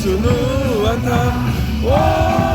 National Anthem. Oh!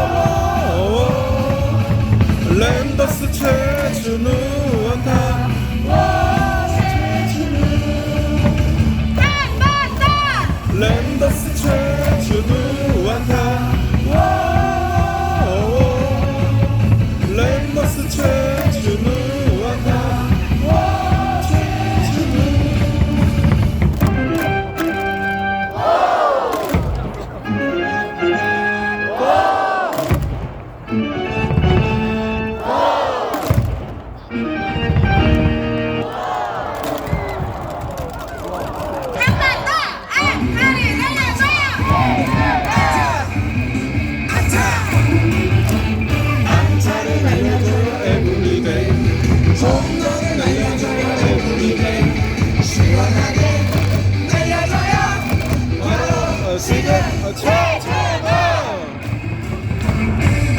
최고최고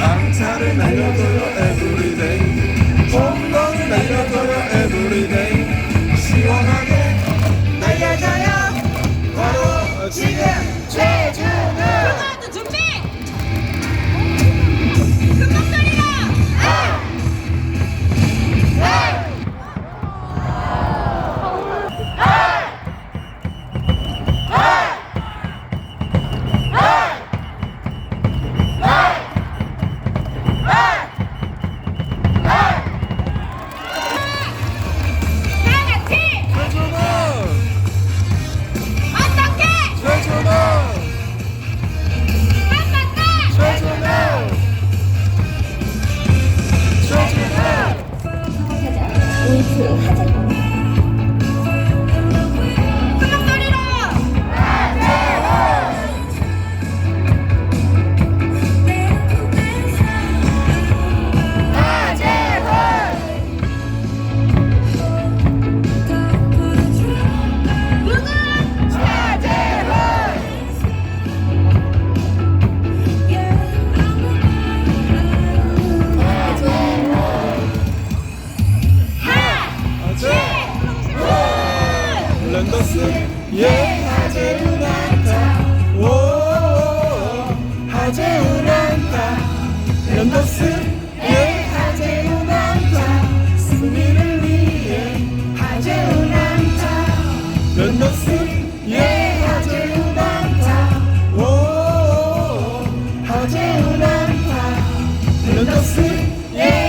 앙차를 날려줘요 랜더스. 예. 하재훈 안타 오 하재훈 안타 랜더스. 예. 하재훈 안타 승리를 위해 하재훈 안타 랜더스. 예. 하재훈 안타 오 하재훈 안타 랜더스. 예.